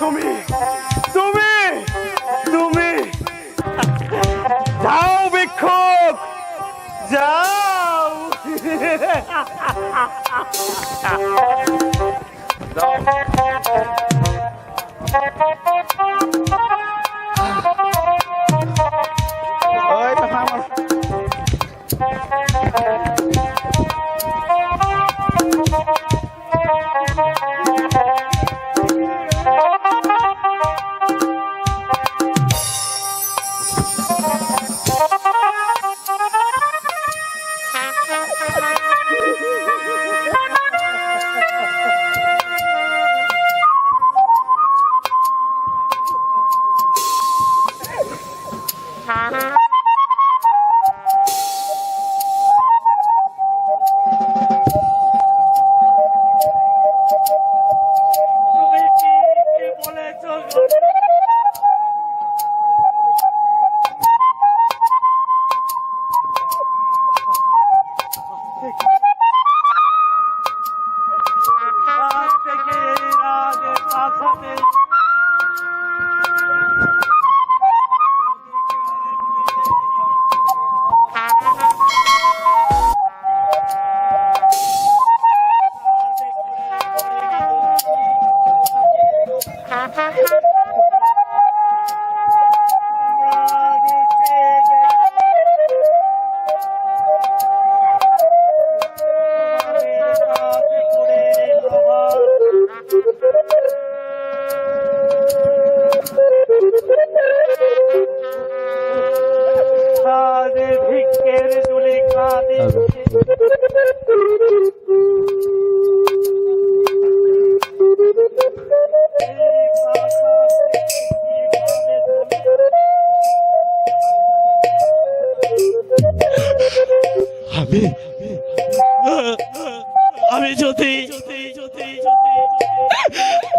তুমি তুমি তুমি। যাও ভিক্ষুক যাও। ওই তো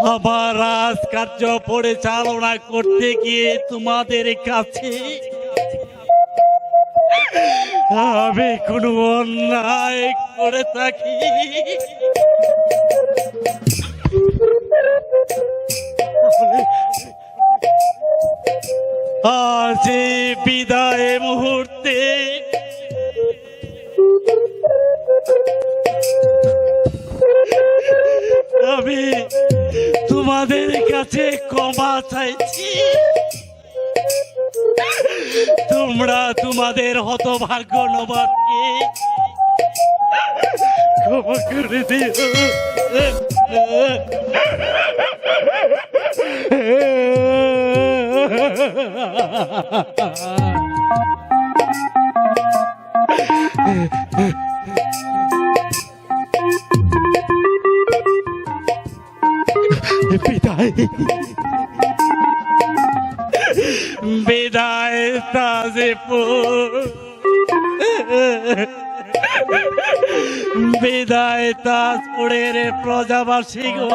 আমার রাজকার্য পরিচালনা করতে গিয়ে তোমাদের কাছে আমি কোনো অন্যায় করে থাকি। আজ বিদায় মুহূর্তে তোমাদের কাছে ক্ষমা চাইছি। তোমরা তোমাদের হতভাগ্য নবাবকে ক্ষমা করে দিও। বিদায় তাজেপুর। বিদায় তাজপুরের প্রজাবাসী গো।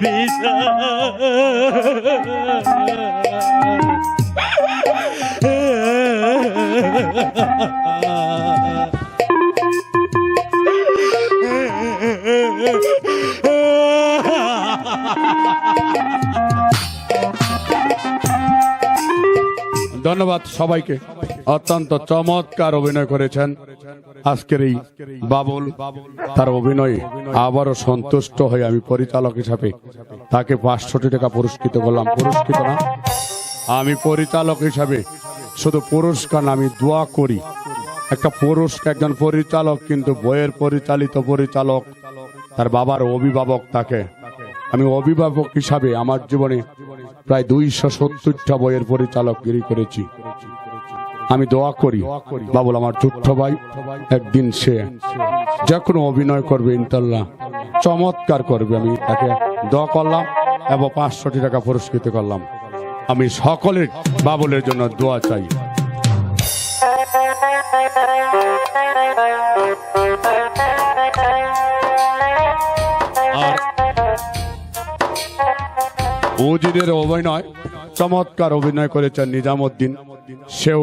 বিদায়। ধন্যবাদ সবাইকে। অত্যন্ত চমৎকার অভিনয় করেছেন। আজকের এই বাবুল, তার অভিনয়ে আবারও সন্তুষ্ট হয়ে আমি পরিচালক হিসাবে তাকে পাঁচশোটি টাকা পুরস্কৃত করলাম। পুরস্কৃত না, আমি পরিচালক হিসাবে শুধু পুরস্কার আমি দোয়া করি। একটা পুরস্কার একজন পরিচালক, কিন্তু বইয়ের পরিচালিত পরিচালক তার বাবার অভিভাবক তাকে। আমি অভিভাবক হিসাবে আমার জীবনে প্রায় দুইশো সত্তরটা বইয়ের পরিচালক পরিচালকগিরি করেছি। আমি দোয়া করি, বাবুল আমার ছোট্ট ভাই, একদিন সে যে কোনো অভিনয় করবে ইনশাল্লাহ চমৎকার করবে। আমি তাকে দোয়া করলাম এবং পাঁচশোটি টাকা পুরস্কৃত করলাম। আমি সকলের, বাবুলের জন্য দোয়া চাই। আর উজিরের অভিনয়, চমৎকার অভিনয় করেছেন নিজামুদ্দিন। সেও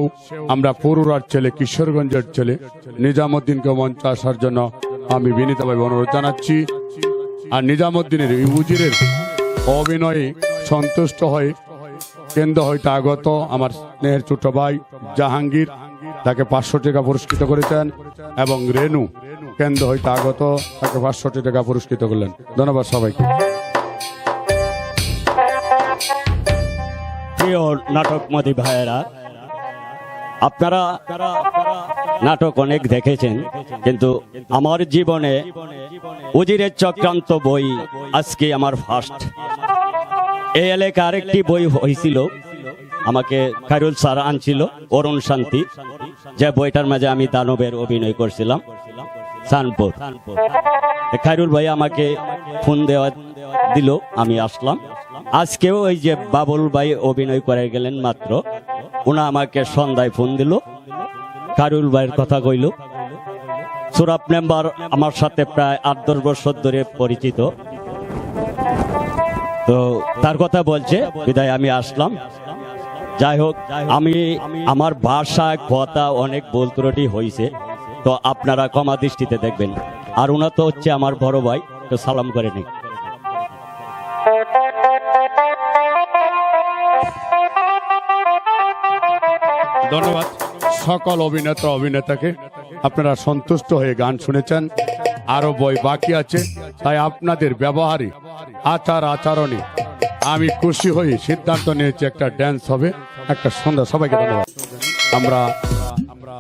আমরা পুরুরার ছেলে, কিশোরগঞ্জের ছেলে। নিজামুদ্দিনকে মঞ্চ আসার জন্য আমি বিনীতভাবে অনুরোধ জানাচ্ছি। আর নিজামুদ্দিনের উজিরের অভিনয়ে সন্তুষ্ট হয়ে কেন্দ্র হইতে আগত আমার স্নেহের ছোট ভাই জাহাঙ্গীর, তাকে পাঁচশো টাকা পুরস্কৃত করেছেন এবং রেনু কেন্দ্র হইতে আগত তাকে পাঁচশো টাকা পুরস্কৃত করলেন। ধন্যবাদ সবাইকে। প্রিয় নাটকমতি ভাইয়েরা, আপনারা নাটক অনেক দেখেছেন, কিন্তু আমার জীবনে উজিরের চক্রান্ত বই আজকে আমার ফার্স্ট এই এলাকায় আরেকটি বই হয়েছিল আমাকে খায়রুল স্যার আনছিল, অরুণ শান্তি, যে বইটার মাঝে আমি দানবের অভিনয় করছিলাম, সানপুর। ভাই আমাকে ফোন দেওয়া দিল, আমি আসলাম। আজকেও ওই যে বাবুল ভাই অভিনয় করে গেলেন মাত্র। ওনা আমাকে সন্ধ্যায় ফোন দিল। কারুল ভাইয়ের কথা কইল। সুরাপ মেম্বার আমার সাথে প্রায় আট দশ বছর ধরে পরিচিত। তো তার কথা বলছে, বিদায়, আমি আসলাম। যাই হোক, আমি, আমার ভাষা কথা অনেক ভুল ত্রুটি হয়েছে তো আপনারা ক্ষমা দৃষ্টিতে দেখবেন। আর ওনা তো হচ্ছে আমার বড় ভাই, তো সালাম করে নিই। ধন্যবাদ। সকল অভিনেতা, অভিনেতাকে আপনারা সন্তুষ্ট হয়ে গান শুনেছেন। আরও বই বাকি আছে, তাই আপনাদের ব্যবহারে আচার আচরণে আমি খুশি হয়ে সিদ্ধান্ত নিয়েছি একটা ড্যান্স হবে, একটা সন্ধ্যা সবাইকে ধন্যবাদ। আমরা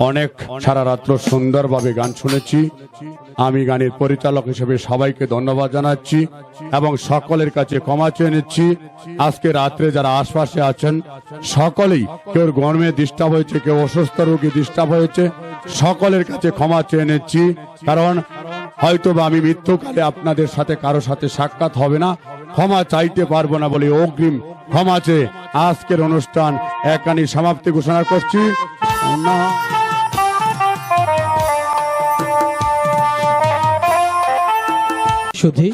অনেক সারা রাত্র সুন্দরভাবে গান শুনেছি। আমি গানের পরিচালক হিসেবে সবাইকে ধন্যবাদ জানাচ্ছি এবং সকলের কাছে ক্ষমা চেয়ে নিচ্ছি। আজকে রাত্রে যারা আশপাশে আছেন, সকলেই কেউ গরমে ডিস্টার্ব হয়েছে, কেউ অসুস্থ রোগী ডিস্টার্ব হয়েছে, সকলের কাছে ক্ষমা চেয়ে নিচ্ছি। কারণ হয়তো বা আমি মৃত্যুকালে আপনাদের সাথে কারও সাথে সাক্ষাৎ হবে না। ক্ষমা চাইতে পারব না বলে অগ্রিম ক্ষমা চেয়ে আজকের অনুষ্ঠান একানি সমাপ্তি ঘোষণা করছি। না। সুধী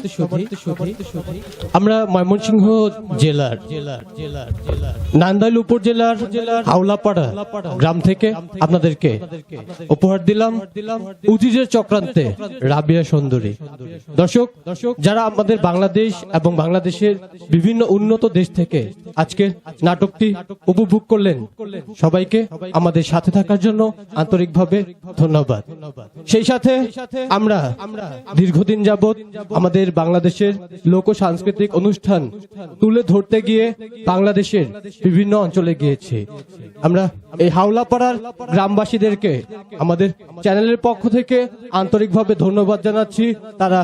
আমরা ময়মনসিংহ জেলার নান্দাইল উপজেলার হাওলাপাড়া গ্রাম থেকে আপনাদেরকে উপহার দিলাম উজিজের চক্রান্তে রাবিয়া সুন্দরী। দর্শক দর্শক যারা আমাদের বাংলাদেশ এবং বাংলাদেশের বিভিন্ন উন্নত দেশ থেকে আজকে নাটকটি উপভোগ করলেন সবাইকে আমাদের সাথে থাকার জন্য আন্তরিকভাবে ধন্যবাদ। সেই সাথে আমরা দীর্ঘদিন যাবত আমাদের বাংলাদেশের লোক সাংস্কৃতিক অনুষ্ঠান তুলে ধরতে গিয়ে বাংলাদেশের বিভিন্ন অঞ্চলে গিয়েছে। আমরা এই হাওলাপাড়ার গ্রামবাসীদেরকে আমাদের চ্যানেলের পক্ষ থেকে আন্তরিকভাবে ধন্যবাদ জানাচ্ছি। তারা